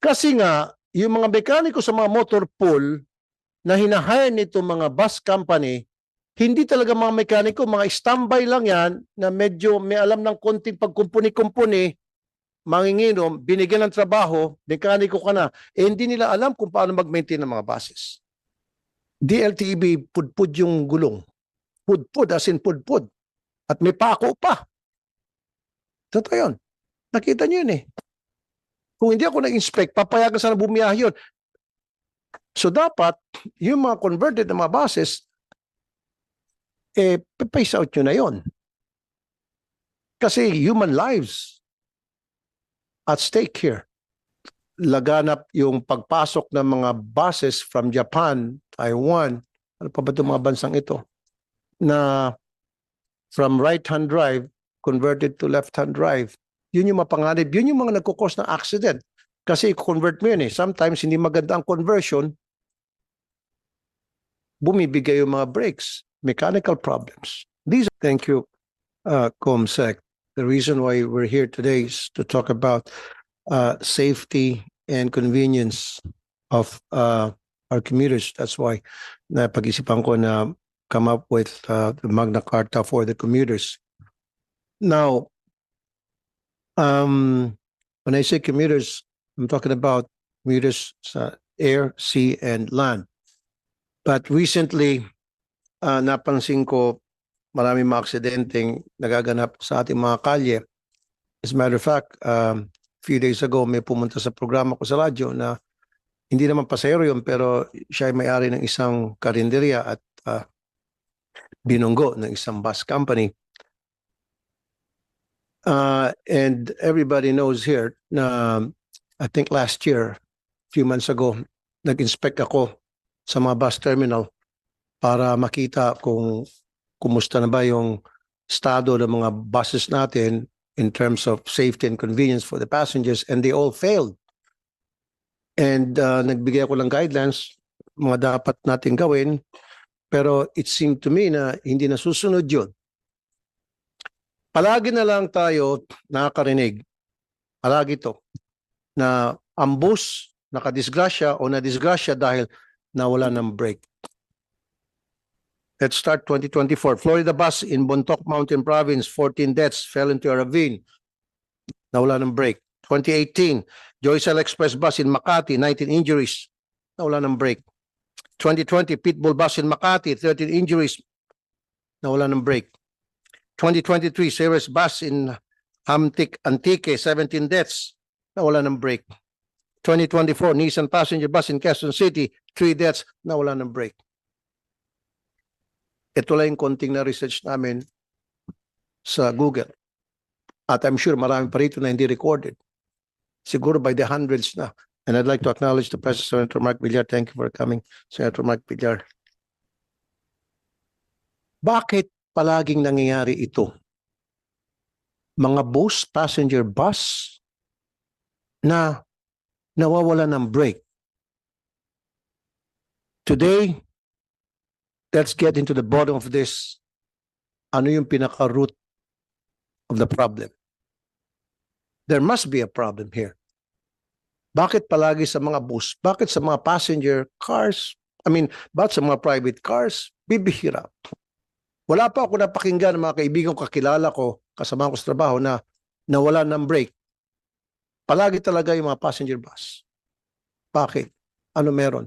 Kasi nga, yung mga mekaniko sa mga motor pool na hinahire nito mga bus company, hindi talaga mga mekaniko, mga standby lang yan na medyo may alam ng konting pagkumpuni-kumpuni, manginginom, binigyan ng trabaho, mekaniko ka na, eh hindi nila alam kung paano mag-maintain ng mga buses. DLTV, pudpud yung gulong. Pudpud, as in pudpud. At may pako pa. Totoo yun. Nakita niyo yun eh. Kung hindi ako nag-inspect, papayagan sana bumiyahe yun. So dapat, yung mga converted na mga buses, eh, pace out nyo na yon. Kasi human lives at stake here. Laganap yung pagpasok ng mga buses from Japan, Taiwan, ano pa ba itong mga bansang ito, na from right-hand drive converted to left-hand drive. Yun yung mapanganib. Yun yung mga nagkukos ng accident. Kasi convert mo yun eh. Sometimes hindi maganda ang conversion, bumibigay yung mga brakes, mechanical problems. These, thank you, uh, Comsec. The reason why we're here today is to talk about uh, safety and convenience of uh, our commuters. That's why napag-isipan ko na come up with uh, the Magna Carta for the commuters. Now, um, when I say commuters, I'm talking about commuters sa air, sea, and land. But recently, uh, napansin ko marami mga aksidenteng nagaganap sa ating mga kalye. As a matter of fact, um, few days ago may pumunta sa programa ko sa radyo na hindi naman pasahero yun pero siya ay may-ari ng isang karinderya at uh, binunggo ng isang bus company. Uh, and everybody knows here na I think last year, few months ago, nag-inspect ako sa mga bus terminal para makita kung kumusta na ba yung estado ng mga buses natin in terms of safety and convenience for the passengers and they all failed. And uh, nagbigay ako ng guidelines, mga dapat natin gawin, pero it seemed to me na hindi nasusunod yun. Palagi na lang tayo nakakarinig, palagi to, na ang bus nakadisgrasya o nadisgrasya dahil nawala ng brake. Let's start 2024. Florida bus in Bontoc Mountain Province, 14 deaths, fell into a ravine. Nawala ng brake. 2018, Joycel Express bus in Makati, 19 injuries. Nawala ng brake. 2020, Pitbull bus in Makati, 13 injuries. Nawala ng brake. 2023, Ceres bus in Hamtik, Antique, 17 deaths. Nawala ng brake. 2024, Nissan passenger bus in Quezon City, 3 deaths. Nawala ng brake. Ito lang yung konting na research namin sa Google. At I'm sure marami pa rito na hindi recorded. Siguro by the hundreds na. And I'd like to acknowledge the President Senator Mark Villar. Thank you for coming, Senator Mark Villar. Bakit palaging nangyayari ito? Mga bus, passenger bus na nawawala ng brake. Today, let's get into the bottom of this. Ano yung pinaka-root of the problem? There must be a problem here. Bakit palagi sa mga bus? Bakit sa mga passenger cars? I mean, bakit sa mga private cars? Bibihira. Wala pa ako napakinggan ng mga kaibigan kakilala ko, kasama ko sa trabaho na nawala ng brake. Palagi talaga yung mga passenger bus. Bakit? Ano meron?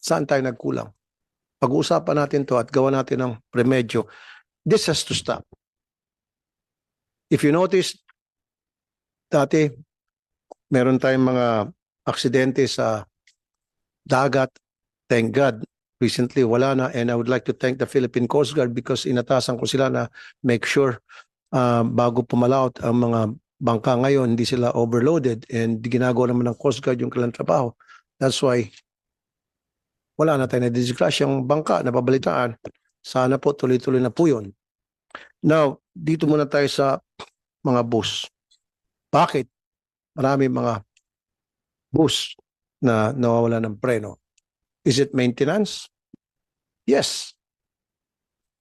Saan tayo nagkulang? pag-uusapan natin to at gawa natin ng remedyo, this has to stop. If you notice, dati, meron tayong mga aksidente sa dagat. Thank God, recently wala na. And I would like to thank the Philippine Coast Guard because inatasan ko sila na make sure uh, bago pumalaot ang mga bangka ngayon, hindi sila overloaded and ginagawa naman ng Coast Guard yung kailang trabaho. That's why wala na tayo na disgrasyang bangka na babalitaan. Sana po tuloy-tuloy na po yun. Now, dito muna tayo sa mga bus. Bakit? Marami mga bus na nawawala ng preno. Is it maintenance? Yes.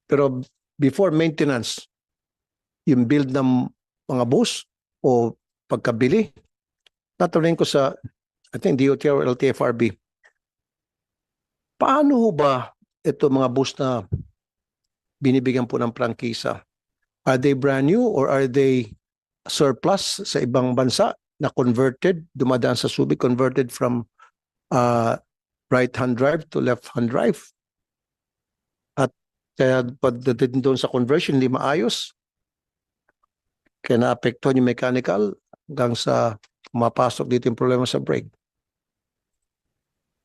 Pero before maintenance, yung build ng mga bus o pagkabili, tatanungin ko sa, I think DOT or LTFRB, paano ba ito mga bus na binibigyan po ng prangkisa? Are they brand new or are they surplus sa ibang bansa na converted, dumadaan sa Subic, converted from uh, right-hand drive to left-hand drive? At kaya pagdating doon sa conversion, hindi maayos. Kaya naapektuhan yung mechanical hanggang sa mapasok dito yung problema sa brake.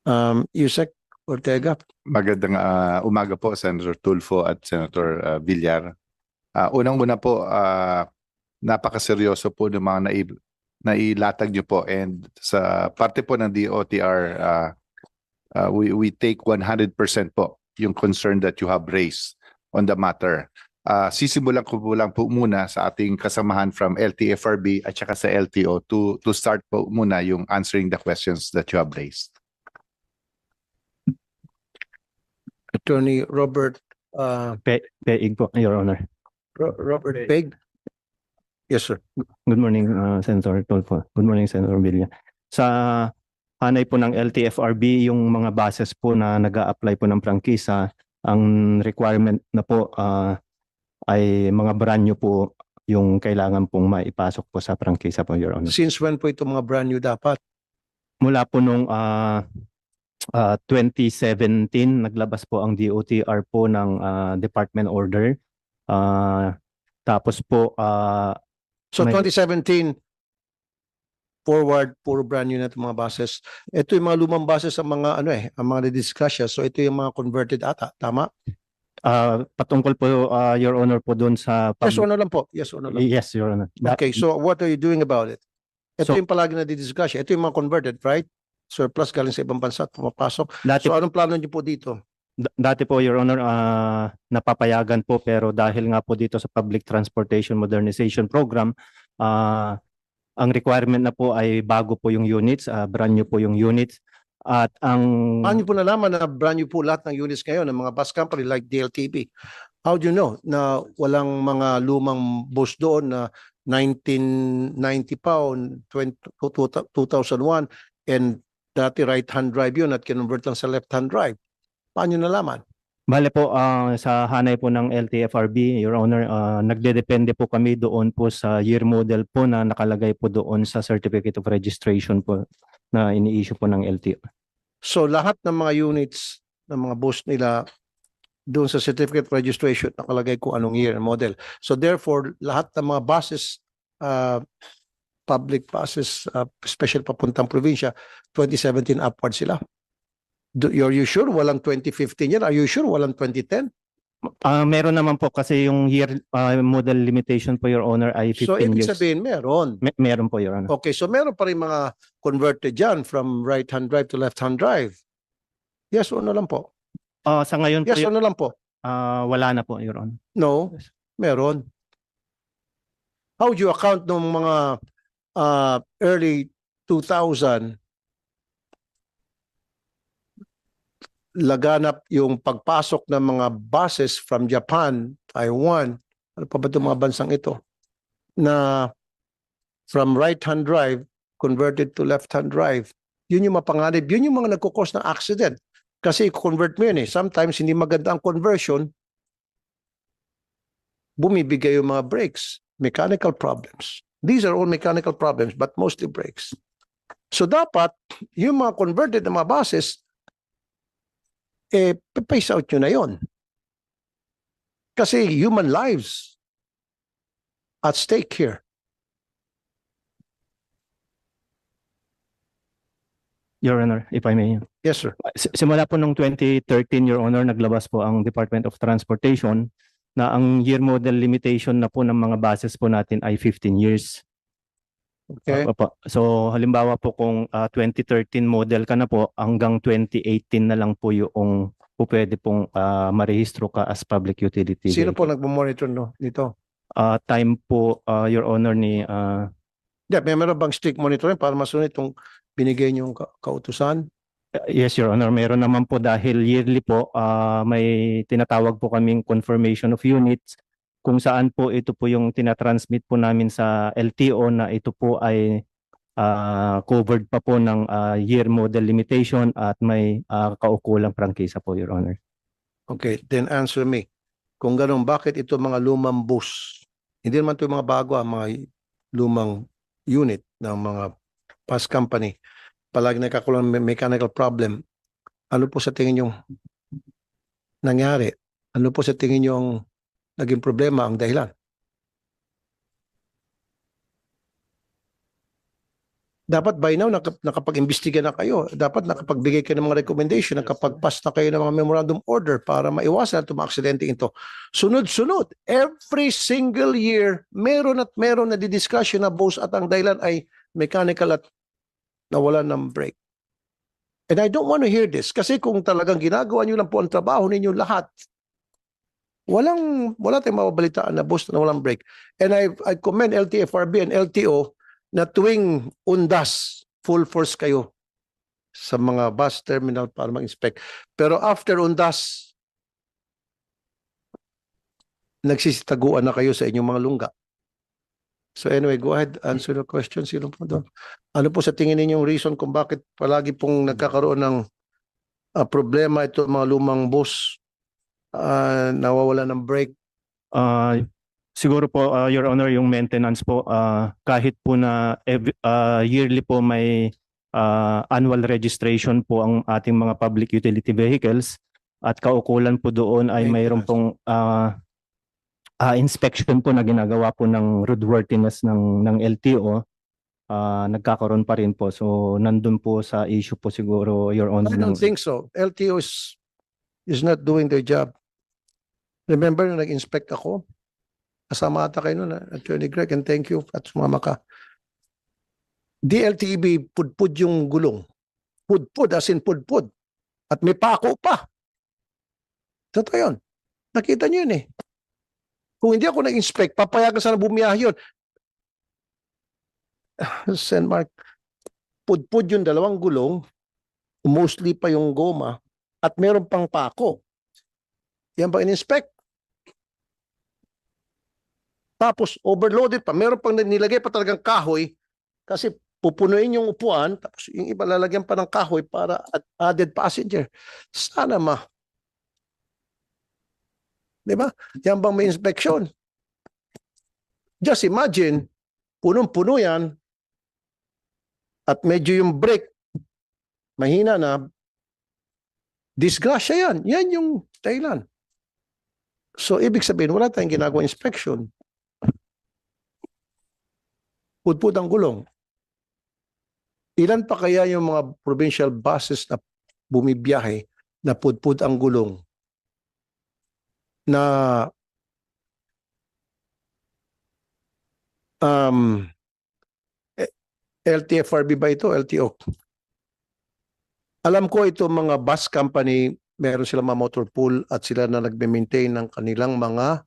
Um, Yusek Ortega, Magandang ah, umaga po, Senator Tulfo at Senator ah, Villar. Ah, Unang-una po, ah, napakaseryoso po ng mga nai, nailatag niyo po and sa parte po ng DOTR, ah, ah, we, we take 100% po yung concern that you have raised on the matter. Ah, sisimulan ko po lang po muna sa ating kasamahan from LTFRB at saka sa LTO to, to start po muna yung answering the questions that you have raised. Attorney Robert uh, Peig po, Your Honor. Ro- Robert Peg. Yes, sir. Good morning, uh, Senator Tolfo. Good morning, Senator Villa. Sa hanay po ng LTFRB, yung mga bases po na nag apply po ng prangkisa, ang requirement na po ah, ay mga brand new po yung kailangan pong maipasok po sa prangkisa po, Your Honor. Since when po ito mga brand new dapat? Mula po nung ah, ah, 2017, naglabas po ang DOTR po ng ah, department order. Ah, tapos po, ah, So May- 2017, forward, puro brand new na itong mga buses. Ito yung mga lumang buses sa mga ano eh, ang mga discussion. So ito yung mga converted ata, tama? ah, patungkol po, ah, Your Honor, po doon sa... Yes or public- no lang po. Yes or no lang. Yes, Your Honor. Da- Okay, so what are you doing about it? Ito So- yung palagi na didiscuss. Ito yung mga converted, right? Surplus galing sa ibang bansa at pumapasok. Dati, So anong plano niyo po dito? da- dati po, Your Honor, ah, napapayagan po pero dahil nga po dito sa Public Transportation Modernization Program, ah, ang requirement na po ay bago po yung units, ah, brand new po yung units. At ang Paano niyo po nalaman na brand new po lahat ng units ngayon ng mga bus company like DLTV? How do you know na walang mga lumang bus doon na 1990 pa o 20 2001 and dati right-hand drive yun at kinonvert lang sa left-hand drive? Paano niyo nalaman? Bale po ah, sa hanay po ng LTFRB, Your Honor, ah, nagdedepende po kami doon po sa year model po na nakalagay po doon sa Certificate of Registration po na ini-issue po ng LTO. So lahat ng mga units ng mga bus nila doon sa certificate of registration nakalagay kung anong year model. So therefore, lahat ng mga buses, uh, public buses, uh, special papuntang probinsya, 2017 upward sila. Do, are you sure walang 2015 yan? Are you sure walang 2010? Ah, meron naman po kasi yung year ah, model limitation po, Your Honor, ay 15 So ibig years. sabihin meron. Me- meron po, Your Honor. Okay, so meron pa rin mga converted dyan from right-hand drive to left-hand drive. Yes or no lang po? Ah, sa ngayon po, Yes Your- no lang po? ah, wala na po, Your Honor. No, meron. How do you account ng mga uh, early 2000 laganap yung pagpasok ng mga buses from Japan, Taiwan, ano pa ba itong mga bansang ito, na from right-hand drive converted to left-hand drive. Yun yung mapanganib. Yun yung mga nagkukos ng accident. Kasi i-convert mo yun eh. Sometimes hindi maganda ang conversion, bumibigay yung mga brakes, mechanical problems. These are all mechanical problems, but mostly brakes. So dapat, yung mga converted na mga buses, eh, pace out nyo na yon. Kasi human lives at stake here. Your Honor, if I may. Yes, sir. S- Simula po nung 2013, Your Honor, naglabas po ang Department of Transportation na ang year model limitation na po ng mga buses po natin ay 15 years. Okay. Opo. So halimbawa po kung ah, 2013 model ka na po, hanggang 2018 na lang po yung po pwede pong ah, marehistro ka as public utility. Sino po nagmo-monitor no, nito? Ah, time po, ah, Your Honor, ni ah, Yeah, may meron bang strict monitoring para masunod itong binigay niyong ka- kautusan? Yes, Your Honor. Meron naman po dahil yearly po ah, may tinatawag po kaming confirmation of units kung saan po ito po yung tinatransmit po namin sa LTO na ito po ay ah, covered pa po ng ah, year model limitation at may ah, kaukulang prangkisa po, Your Honor. Okay, then answer me. Kung ganun, bakit ito mga lumang bus? Hindi naman ito mga bago, mga lumang unit ng mga bus company. Palagi nagkakaroon ng me- mechanical problem. Ano po sa tingin yung nangyari? Ano po sa tingin yung naging problema ang dahilan? Dapat by now nakap- nakapag-imbestiga na kayo. Dapat nakapagbigay kayo ng mga recommendation, nakapag-pass na kayo ng mga memorandum order para maiwasan itong mga aksidente ito. Sunod-sunod, every single year, meron at meron na didiscussion na boss at ang dahilan ay mechanical at nawalan ng brake. And I don't want to hear this kasi kung talagang ginagawa nyo lang po ang trabaho ninyo lahat, walang, wala tayong mababalitaan na boss na walang brake. And I, I commend LTFRB and LTO na tuwing undas, full force kayo sa mga bus terminal para mag-inspect. Pero after undas, nagsisitaguan na kayo sa inyong mga lungga. So anyway, go ahead, answer the question. Sino po doon? Ano po sa tingin ninyong reason kung bakit palagi pong nagkakaroon ng ah, problema ito mga lumang bus ah, nawawala ng brake? Ah, siguro po, ah, Your Honor, yung maintenance po, ah, kahit po na ev- ah, yearly po may ah, annual registration po ang ating mga public utility vehicles at kaukulan po doon ay mayroon pong ah, ah, inspection po na ginagawa po ng roadworthiness ng ng LTO. ah, nagkakaroon pa rin po. So nandun po sa issue po siguro, Your Honor. I don't think so. LTO is, is not doing their job. Remember na nag-inspect ako? Kasama ata kayo nun, ah, Attorney Greg, and thank you at sumama ka. DLTV, pudpud yung gulong. Pudpud, as in pudpud. At may pako pa. Totoo yun. Nakita niyo yun eh. Kung hindi ako nag-inspect, papayagan sana bumiyahe yun. Sen Mark, pudpud yung dalawang gulong, mostly pa yung goma at meron pang pako. Yan ba in-inspect? Tapos overloaded pa, meron pang nilagay pa talagang kahoy kasi pupunuin yung upuan tapos yung iba lalagyan pa ng kahoy para ad- added passenger. Sana ma. 'Di ba? Yan bang may inspection? Just imagine, punong-puno yan at medyo yung brake mahina na disgrasya yan. Yan yung dahilan. So, ibig sabihin, wala tayong ginagawa inspection. Pudpud ang gulong. Ilan pa kaya yung mga provincial buses na bumibiyahe na pudpud ang gulong na um, eh, LTFRB ba ito? LTO? Alam ko ito mga bus company, meron silang mga motor pool at sila na nagme-maintain ng kanilang mga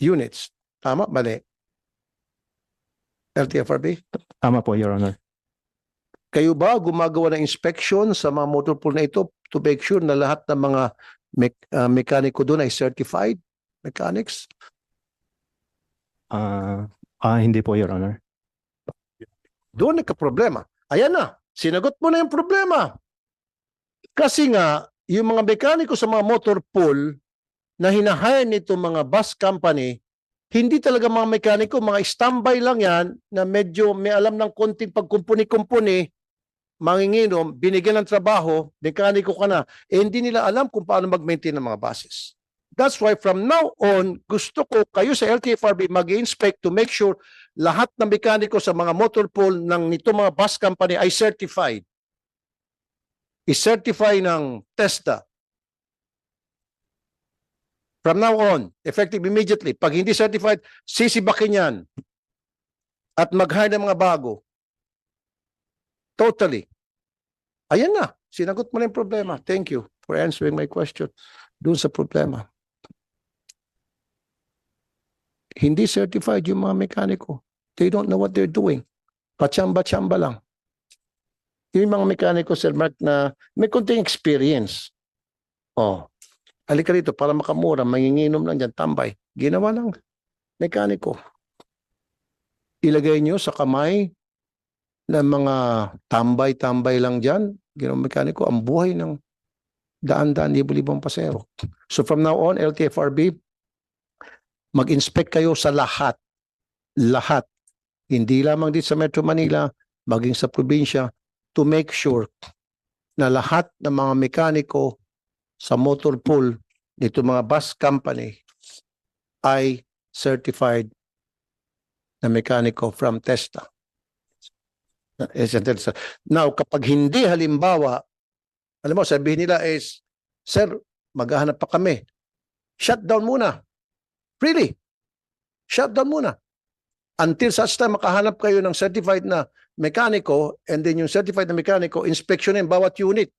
units. Tama? Mali. LTFRB? Tama po, Your Honor. Kayo ba gumagawa ng inspection sa mga motor pool na ito to make sure na lahat ng mga mek- ah, mekaniko doon ay certified mechanics? Ah, ah, hindi po, Your Honor. Doon nagka-problema. Ayan na, sinagot mo na yung problema. Kasi nga, yung mga mekaniko sa mga motor pool na hinahire nito mga bus company, hindi talaga mga mekaniko, mga standby lang yan na medyo may alam ng konting pagkumpuni-kumpuni, manginginom, binigyan ng trabaho, mekaniko ka na, eh hindi nila alam kung paano mag-maintain ng mga buses. That's why from now on, gusto ko kayo sa LTFRB mag-inspect to make sure lahat ng mekaniko sa mga motor pool ng nito mga bus company ay certified. I-certify ng TESDA. From now on, effective immediately. Pag hindi certified, sisibakin yan. At mag-hire ng mga bago. Totally. Ayan na. Sinagot mo na yung problema. Thank you for answering my question. Doon sa problema. Hindi certified yung mga mekaniko. They don't know what they're doing. Pachamba-chamba lang. Yung mga mekaniko, Sir Mark, na may konting experience. Oh, halika rito para makamura, manginginom lang dyan, tambay. Ginawa lang mekaniko. Ilagay nyo sa kamay ng mga tambay-tambay lang dyan, ginawang mekaniko, ang buhay ng daan-daan, libo-libong pasero. So from now on, LTFRB, mag-inspect kayo sa lahat. Lahat. Hindi lamang dito sa Metro Manila, maging sa probinsya, to make sure na lahat ng mga mekaniko sa motor pool nito mga bus company ay certified na mekaniko from TESTA. Now, kapag hindi halimbawa, alam mo, sabihin nila is, Sir, maghahanap pa kami. Shut down muna. Really? Shut down muna. Until such time makahanap kayo ng certified na mekaniko and then yung certified na mekaniko, inspeksyonin bawat unit.